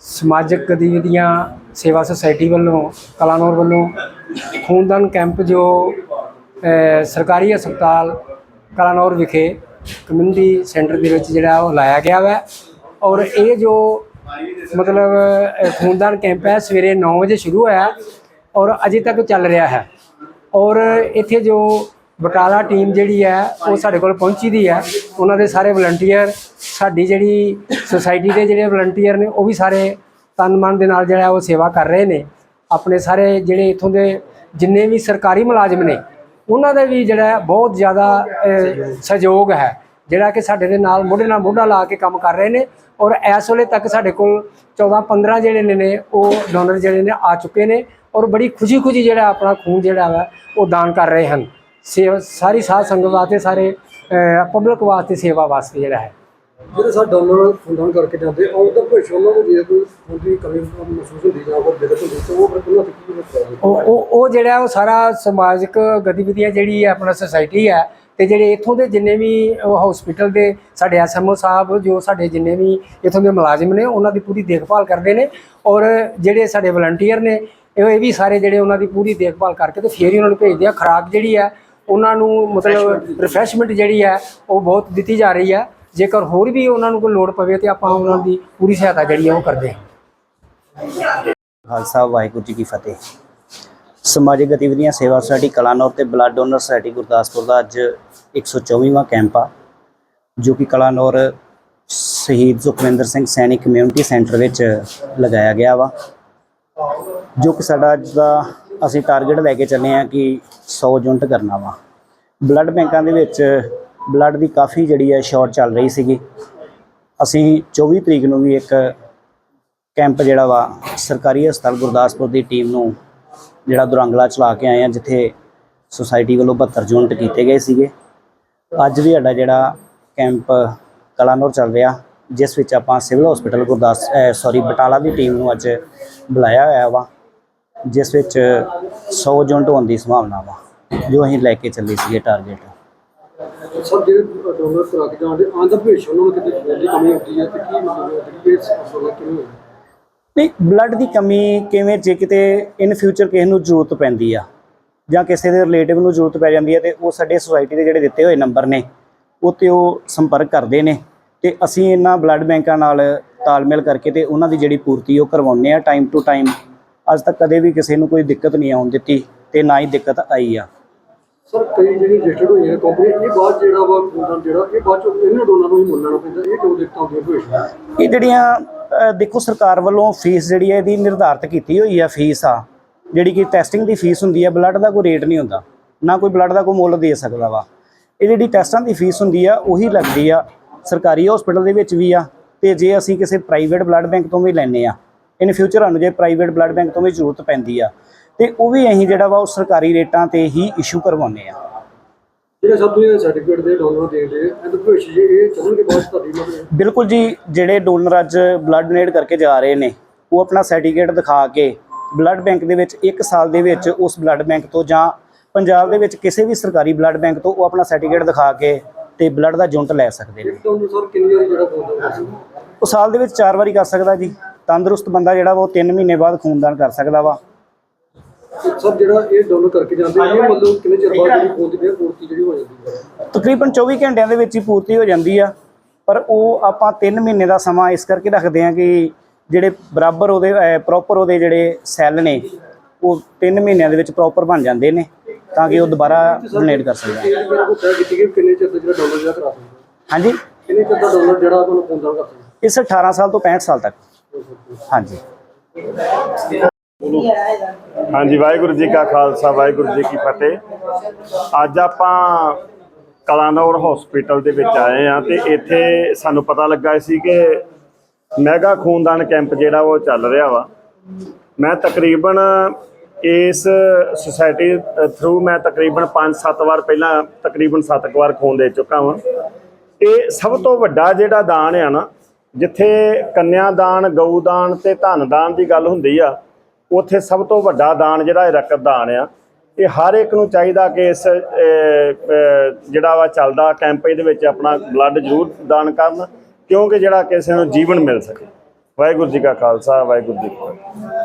ਸਮਾਜਿਕ ਗਤੀਵਿਧੀਆਂ, ਸੇਵਾ ਸੁਸਾਇਟੀ ਵੱਲੋਂ, ਕਲਾਨੌਰ ਵੱਲੋਂ, ਖੂਨਦਾਨ ਕੈਂਪ ਜੋ ਸਰਕਾਰੀ ਹਸਪਤਾਲ ਕਲਾਨੌਰ ਵਿਖੇ ਕਮਿਊਨਿਟੀ ਸੈਂਟਰ ਦੇ ਵਿੱਚ ਜਿਹੜਾ ਉਹ ਲਾਇਆ ਗਿਆ ਵਾ। ਔਰ ਇਹ ਜੋ ਮਤਲਬ ਖੂਨਦਾਨ ਕੈਂਪ ਹੈ, ਸਵੇਰੇ 9 ਵਜੇ ਸ਼ੁਰੂ ਹੋਇਆ ਔਰ ਅਜੇ ਤੱਕ ਚੱਲ ਰਿਹਾ ਹੈ। ਔਰ ਇੱਥੇ ਜੋ ਬਟਾਲਾ ਟੀਮ ਜਿਹੜੀ ਹੈ, ਉਹ ਸਾਡੇ ਕੋਲ ਪਹੁੰਚੀ ਦੀ ਹੈ। ਉਹਨਾਂ ਦੇ ਸਾਰੇ ਵਲੰਟੀਅਰ, ਸਾਡੀ ਜਿਹੜੀ ਸੁਸਾਇਟੀ ਦੇ ਜਿਹੜੇ ਵਲੰਟੀਅਰ ਨੇ, ਉਹ ਵੀ ਸਾਰੇ ਤਨ ਮਨ ਦੇ ਨਾਲ ਜਿਹੜਾ ਉਹ ਸੇਵਾ ਕਰ ਰਹੇ ਨੇ। ਆਪਣੇ ਸਾਰੇ ਜਿਹੜੇ ਇਥੋਂ ਦੇ ਜਿੰਨੇ ਵੀ ਸਰਕਾਰੀ ਮੁਲਾਜ਼ਮ ਨੇ, ਉਹਨਾਂ ਦਾ ਵੀ ਜਿਹੜਾ ਬਹੁਤ ਜ਼ਿਆਦਾ ਸਹਿਯੋਗ ਹੈ। ਜਿਹੜਾ ਕਿ ਸਾਡੇ ਦੇ ਨਾਲ ਮੋਢੇ ਨਾਲ ਮੋਢਾ ਲਾ ਕੇ ਕੰਮ ਕਰ ਰਹੇ ਨੇ ਔਰ ਇਸ ਵੇਲੇ ਤੱਕ ਸਾਡੇ ਕੋਲ 14 15 ਜਿਹੜੇ ਨੇ ਨੇ ਉਹ ਡੋਨਰ ਜਿਹੜੇ ਨੇ ਆ ਚੁੱਕੇ ਨੇ ਔਰ ਬੜੀ ਖੁਸ਼ੀ-ਖੁਸ਼ੀ ਜਿਹੜਾ ਆਪਣਾ ਖੂਨ ਜਿਹੜਾ ਵਾ, ਉਹ ਦਾਨ ਕਰ ਰਹੇ ਹਨ। ਸੇਵਾ ਸਾਰੀ ਸਾਧ ਸੰਗਤ ਵਾਸਤੇ ਸਾਰੇ ਪਬਲਿਕ ਵਾਸਤੇ ਸੇਵਾ ਵਾਸਤੇ ਜਿਹੜਾ ਹੈ। ਜਿਹੜੇ ਸਾਡੇ ਡੋਨਰ ਖੂਨਦਾਨ ਕਰਕੇ ਜਾਂਦੇ ਆਉਂ ਦਾ ਭਵਿੱਖ ਉਹਨਾਂ ਨੂੰ ਜੇ ਕੋਈ ਖੂਨ ਦੀ ਕਮੀ ਮਹਿਸੂਸ ਹੁੰਦੀ ਜਾਂ ਕੋਈ ਦਿੱਕਤ ਹੁੰਦੀ ਤਾਂ ਉਹ ਫਿਰ ਉਹਨਾਂ ਤੇ ਕੀ ਮਤਲਬ ਉਹ ਉਹ ਉਹ ਜਿਹੜਾ ਉਹ ਸਾਰਾ ਸਮਾਜਿਕ ਗਤੀਵਿਧੀਆਂ ਜਿਹੜੀ ਹੈ ਆਪਣਾ ਸੁਸਾਇਟੀ ਹੈ ਤੇ ਜਿਹੜੇ ਇਥੋਂ ਦੇ ਜਿੰਨੇ ਵੀ ਹਸਪੀਟਲ ਦੇ ਸਾਡੇ ਐਸਐਮਓ ਸਾਹਿਬ ਜੋ ਸਾਡੇ ਜਿੰਨੇ ਵੀ ਇਥੋਂ ਦੇ ਮੁਲਾਜ਼ਮ ਨੇ ਉਹਨਾਂ ਦੀ ਪੂਰੀ ਦੇਖਭਾਲ ਕਰਦੇ ਨੇ ਔਰ ਜਿਹੜੇ ਸਾਡੇ ਵਲੰਟੀਅਰ ਨੇ ਇਹ ਇਹ ਵੀ ਸਾਰੇ ਜਿਹੜੇ ਉਹਨਾਂ ਦੀ ਪੂਰੀ ਦੇਖਭਾਲ ਕਰਕੇ ਤੇ ਫੇਰ ਹੀ ਉਹਨਾਂ ਨੂੰ ਭੇਜਦੇ ਆ। ਖੁਰਾਕ ਜਿਹੜੀ ਹੈ ਉਹਨਾਂ ਨੂੰ ਮਤਲਬ ਰਿਫਰੈਸ਼ਮੈਂਟ ਜਿਹੜੀ ਹੈ ਉਹ ਬਹੁਤ ਦਿੱਤੀ ਜਾ ਰਹੀ ਹੈ। ਜੇਕਰ ਹੋਰ ਵੀ ਉਹਨਾਂ ਨੂੰ ਕੋਈ ਲੋੜ ਪਵੇ ਤੇ ਆਪਾਂ ਉਹਨਾਂ ਦੀ ਪੂਰੀ ਸਹਾਇਤਾ ਜਿਹੜੀ ਹੈ ਉਹ ਕਰਦੇ ਹਾਂ। ਖਾਲਸਾ ਵਾਹਿਗੁਰੂ ਜੀ ਕੀ ਫਤਿਹ। ਸਮਾਜਿਕ ਗਤੀਵਿਧੀਆਂ ਸੇਵਾ ਸੁਸਾਇਟੀ ਕਲਾਨੌਰ ਤੇ ਬਲੱਡ ਡੋਨਰ ਸੁਸਾਇਟੀ ਗੁਰਦਾਸਪੁਰ ਦਾ ਅੱਜ 124ਵਾਂ ਕੈਂਪ ਆ ਜੋ ਕਿ ਕਲਾਨੌਰ ਸ਼ਹੀਦ ਸੁਖਵਿੰਦਰ ਸਿੰਘ ਸੈਨਿਕ ਕਮਿਊਨਿਟੀ ਸੈਂਟਰ ਵਿੱਚ ਲਗਾਇਆ ਗਿਆ ਵਾ ਜੋ ਕਿ ਸਾਡਾ ਅੱਜ ਦਾ ਅਸੀਂ ਟਾਰਗੇਟ ਲੈ ਕੇ ਚੱਲੇ ਆ ਕਿ 100 ਯੂਨਿਟ ਕਰਨਾ ਵਾ। ਬਲੱਡ ਬੈਂਕਾਂ ਦੇ ਵਿੱਚ ਬਲੱਡ ਦੀ ਕਾਫੀ ਜਿਹੜੀ ਹੈ ਸ਼ਾਰਟ ਚੱਲ ਰਹੀ ਸੀਗੀ। ਅਸੀਂ 24 ਤਰੀਕ ਨੂੰ ਵੀ ਇੱਕ ਕੈਂਪ ਜਿਹੜਾ ਵਾ, ਸਰਕਾਰੀ ਹਸਪਤਾਲ ਗੁਰਦਾਸਪੁਰ ਦੀ ਟੀਮ ਨੂੰ ਜਿਹੜਾ ਦੁਰੰਗਲਾ ਚਲਾ ਕੇ ਆਏ ਆ ਜਿੱਥੇ ਸੁਸਾਇਟੀ ਵੱਲੋਂ 72 ਯੂਨਿਟ ਕੀਤੇ ਗਏ ਸੀਗੇ। ਅੱਜ ਵੀ ਸਾਡਾ ਜਿਹੜਾ ਕੈਂਪ ਕਲਾਨੌਰ ਚੱਲ ਰਿਹਾ, ਜਿਸ ਵਿੱਚ ਆਪਾਂ civil hospital Gurdas sorry Batala ਦੀ ਟੀਮ ਨੂੰ ਅੱਜ ਬੁਲਾਇਆ ਹੋਇਆ ਵਾ। ਜਿਸ ਵਿੱਚ 100 ਯੂਨਿਟ ਹੋਣ ਦੀ ਸੰਭਾਵਨਾ ਵਾ ਜੋ ਅਸੀਂ ਲੈ ਕੇ ਚੱਲੇ ਸੀਗੇ ਟਾਰਗੇਟ ਸਭ ਜਿਹੜੇ ਡੋਨਰ ਕਰਾ ਕੇ ਜਾਂਦੇ ਆਂਦਾ ਭਵਿੱਖ ਉਹਨਾਂ ਨੂੰ ਕਿਤੇ ਖੂਨ ਦੀ ਕਮੀ ਹੁੰਦੀ ਹੈ ਤੇ ਕੀ ਮਤਲਬ ਹੈ? ਕਿ ਇਸ ਮਸਲਾ ਕਿਵੇਂ ਹੋਇਆ? ਨਹੀਂ ਬਲੱਡ ਦੀ ਕਮੀ ਕਿਵੇਂ ਜੇ ਕਿਤੇ ਇਨ ਫਿਊਚਰ ਕਿਸੇ ਨੂੰ ਜ਼ਰੂਰਤ ਪੈਂਦੀ ਆ ਜਾਂ ਕਿਸੇ ਦੇ ਰਿਲੇਟਿਵ ਨੂੰ ਜ਼ਰੂਰਤ ਪੈ ਜਾਂਦੀ ਹੈ ਤੇ ਉਹ ਸਾਡੇ ਸੁਸਾਇਟੀ ਦੇ ਜਿਹੜੇ ਦਿੱਤੇ ਹੋਏ ਨੰਬਰ ਨੇ ਉਹ ਤੇ ਉਹ ਸੰਪਰਕ ਕਰਦੇ ਨੇ ਤੇ ਅਸੀਂ ਇਹਨਾਂ ਬਲੱਡ ਬੈਂਕਾਂ ਨਾਲ ਤਾਲਮੇਲ ਕਰਕੇ ਤੇ ਉਹਨਾਂ ਦੀ ਜਿਹੜੀ ਪੂਰਤੀ ਉਹ ਕਰਵਾਉਂਦੇ ਆ ਟਾਈਮ ਟੂ ਟਾਈਮ ਅੱਜ ਤੱਕ ਕਦੇ ਵੀ ਕਿਸੇ ਨੂੰ ਕੋਈ ਦਿੱਕਤ ਨਹੀਂ ਆਉਣ ਦਿੱਤੀ ਤੇ ਨਾ ਹੀ ਦਿੱਕਤ ਆਈ ਆ। ਸਰ ਕਈ ਜਿਹੜੀ ਰਜਿਸਟਰਡ ਹੋਈਆਂ ਕੰਪਨੀ ਇਹ ਬਾਅਦ ਜਿਹੜਾ ਵਾ ਖੂਨਦਾਨ ਜਿਹੜਾ ਇਹ ਬਾਅਦ ਚ ਇਹਨਾਂ ਡੋਨਰ ਨੂੰ ਹੀ ਮੁੱਲਣਾ ਪੈਂਦਾ ਇਹ ਕਿਉਂ ਦਿੱਕਤਾਂ ਹੁੰਦੀਆਂ ਭਵਿੱਖ ਇਹ ਜਿਹੜੀਆਂ ਦੇਖੋ ਸਰਕਾਰ ਵੱਲੋਂ ਫੀਸ ਜਿਹੜੀ ਹੈ ਇਹਦੀ ਨਿਰਧਾਰਤ ਕੀਤੀ ਹੋਈ ਹੈ ਫੀਸ ਆ। ਜਿਹੜੀ ਕਿ ਟੈਸਟਿੰਗ ਦੀ ਫੀਸ ਹੁੰਦੀ ਹੈ ਬਲੱਡ ਦਾ ਕੋਈ ਰੇਟ ਨਹੀਂ ਹੁੰਦਾ। ਨਾ ਕੋਈ ਬਲੱਡ ਦਾ ਕੋਈ ਮੁੱਲ ਦੇ ਸਕਦਾ ਵਾ। ਇਹ ਜਿਹੜੀ ਟੈਸਟਾਂ ਦੀ ਫੀਸ ਹੁੰਦੀ ਆ ਉਹੀ ਲੱਗਦੀ ਆ। ਸਰਕਾਰੀ ਹਸਪੀਟਲ ਦੇ ਵਿੱਚ ਵੀ ਆ ਤੇ ਜੇ ਅਸੀਂ ਕਿਸੇ ਪ੍ਰਾਈਵੇਟ ਬਲੱਡ ਬੈਂਕ ਤੋਂ ਵੀ ਲੈਨੇ ਆ ਇਨ ਫਿਊਚਰ ਸਾਨੂੰ ਜੇ ਪ੍ਰਾਈਵੇਟ ਬਲੱਡ ਬੈਂਕ ਤੋਂ ਵੀ ਜ਼ਰੂਰਤ ਪੈਂਦੀ ਆ ਤੇ ਉਹ ਵੀ ਅਸੀਂ ਜਿਹੜਾ ਵਾ ਉਹ ਸਰਕਾਰੀ ਰੇਟਾਂ ਤੇ ਹੀ ਇਸ਼ੂ ਕਰਵਾਉਂਦੇ ਆ। ਜਿਹੜੇ ਸਭ ਤੋਂ ਸਰਟੀਫਿਕੇਟ ਦੇ ਡੋਨਰ ਦੇਦੇ ਇਹਦੇ ਭਵਿੱਖ ਜੇ ਇਹ ਚੱਲਣਗੇ ਬਾਅਦ ਤੁਹਾਡੀ ਮਤਲਬ ਬਿਲਕੁਲ ਜੀ ਜਿਹੜੇ ਡੋਨਰ ਅੱਜ ਬਲੱਡ ਡੋਨੇਟ ਕਰਕੇ ਜਾ ਰਹੇ ਨੇ ਉਹ ਆਪਣਾ ਸਰਟੀਫਿਕੇਟ ਦਿਖਾ ਕੇ ਬਲੱਡ ਬੈਂਕ ਦੇ ਵਿੱਚ 1 ਸਾਲ ਦੇ ਵਿੱਚ ਉਸ ਬਲੱਡ ਬੈਂਕ ਤੋਂ ਜਾਂ ਪੰਜਾਬ ਦੇ ਵਿੱਚ ਕਿਸੇ ਵੀ ਸਰਕਾਰੀ ਬਲੱਡ ਬੈਂਕ ਤੋਂ ਉਹ ਆਪਣਾ ਸਰਟੀਫਿਕੇਟ ਦਿਖਾ ਕੇ ਤੇ ਬਲੱਡ ਦਾ ਯੂਨਿਟ ਲੈ ਸਕਦੇ ਨੇ। ਇੱਕ ਉਹ ਸਾਲ ਦੇ ਵਿੱਚ 4 ਵਾਰੀ ਕਰ ਸਕਦਾ ਜੀ। ਤੰਦਰੁਸਤ ਬੰਦਾ ਜਿਹੜਾ ਵਾ ਉਹ 3 ਮਹੀਨੇ ਬਾਅਦ ਖੂਨਦਾਨ ਕਰ ਸਕਦਾ ਵਾ। ਸਰ ਜਿਹੜਾ ਇਹ ਡੋਨਰ ਕਰਕੇ ਜਾਂਦੇ ਇਹ ਮਤਲਬ ਕਿੰਨੇ ਚਿਰ ਬਾਅਦ ਜਿਹੜੀ ਦੀ ਫਿਰ ਪੂਰਤੀ ਜਿਹੜੀ ਹੋ ਜਾਂਦੀ ਹੈ? ਤਕਰੀਬਨ 24 ਘੰਟਿਆਂ ਦੇ ਵਿੱਚ ਹੀ ਪੂਰਤੀ ਹੋ ਜਾਂਦੀ ਆ ਪਰ ਉਹ ਆਪਾਂ 3 ਮਹੀਨੇ ਦਾ ਸਮਾਂ ਇਸ ਕਰਕੇ ਰੱਖਦੇ ਆ ਕਿ ਜਿਹੜੇ ਬਰਾਬਰ ਉਹਦੇ ਪ੍ਰੋਪਰ ਉਹਦੇ ਜਿਹੜੇ ਸੈੱਲ ਨੇ ਉਹ 3 ਮਹੀਨਿਆਂ ਦੇ ਵਿੱਚ ਪ੍ਰੋਪਰ ਬਣ ਜਾਂਦੇ ਨੇ ਤਾਂ ਕਿ ਉਹ ਦੁਬਾਰਾ ਡੋਨੇਟ ਕਰ ਸਕਦਾ ਜਿਹੜਾ ਜਿਹੜਾ ਜਿਹੜਾ ਕਰਾ ਹਾਂਜੀ। ਕਿੰਨੇ ਚਿਰ ਦਾ ਡੋਨਰ ਜਿਹੜਾ ਤੁਹਾਨੂੰ ਖੂਨਦਾਨ ਕਰ ਸਕਦਾ ਇਸ 18 ਸਾਲ ਤੋਂ 65 ਸਾਲ ਤੱਕ। ਹਾਂਜੀ। ਹਾਂਜੀ, ਵਾਹਿਗੁਰੂ ਜੀ ਕਾ ਖਾਲਸਾ, ਵਾਹਿਗੁਰੂ ਜੀ ਕੀ ਫਤਿਹ। ਅੱਜ ਆਪਾਂ ਕਲਾਨੌਰ ਹਸਪੀਟਲ ਦੇ ਵਿੱਚ ਆਏ ਆ ਤੇ ਇੱਥੇ ਸਾਨੂੰ ਪਤਾ ਲੱਗਾ ਸੀ ਕਿ ਮੈਗਾ ਖੂਨਦਾਨ ਕੈਂਪ ਜਿਹੜਾ ਉਹ ਚੱਲ ਰਿਹਾ ਵਾ। ਮੈਂ ਤਕਰੀਬਨ ਇਸ ਸੁਸਾਇਟੀ ਥਰੂ ਮੈਂ ਤਕਰੀਬਨ 5-7 ਵਾਰ ਪਹਿਲਾਂ ਤਕਰੀਬਨ 7 ਵਾਰ ਖੂਨ ਦੇ ਚੁੱਕਾ ਹਾਂ ਇਹ ਸਭ ਤੋਂ ਵੱਡਾ ਜਿਹੜਾ ਦਾਨ ਆ ਨਾ ਜਿੱਥੇ ਕੰਨਿਆ ਦਾਨ ਗਊ ਦਾਨ ਤੇ ਧਨ ਦਾਨ ਦੀ ਗੱਲ ਹੁੰਦੀ ਆ, ਉੱਥੇ ਸਭ ਤੋਂ ਵੱਡਾ ਦਾਨ ਜਿਹੜਾ ਇਹ ਰਕਤ ਦਾਨ ਆ। ਇਹ ਹਰ ਇੱਕ ਨੂੰ ਚਾਹੀਦਾ ਕਿ ਇਸ ਜਿਹੜਾ ਵਾ ਚੱਲਦਾ ਕੈਂਪ ਇਹਦੇ ਵਿੱਚ ਆਪਣਾ ਬਲੱਡ ਜ਼ਰੂਰ ਦਾਨ ਕਰਨ, ਕਿਉਂਕਿ ਜਿਹੜਾ ਕਿਸੇ ਨੂੰ ਜੀਵਨ ਮਿਲ ਸਕੇ। ਵਾਹਿਗੁਰੂ ਜੀ ਕਾ ਖਾਲਸਾ, ਵਾਹਿਗੁਰੂ ਜੀ ਕੀ ਫਤਿਹ।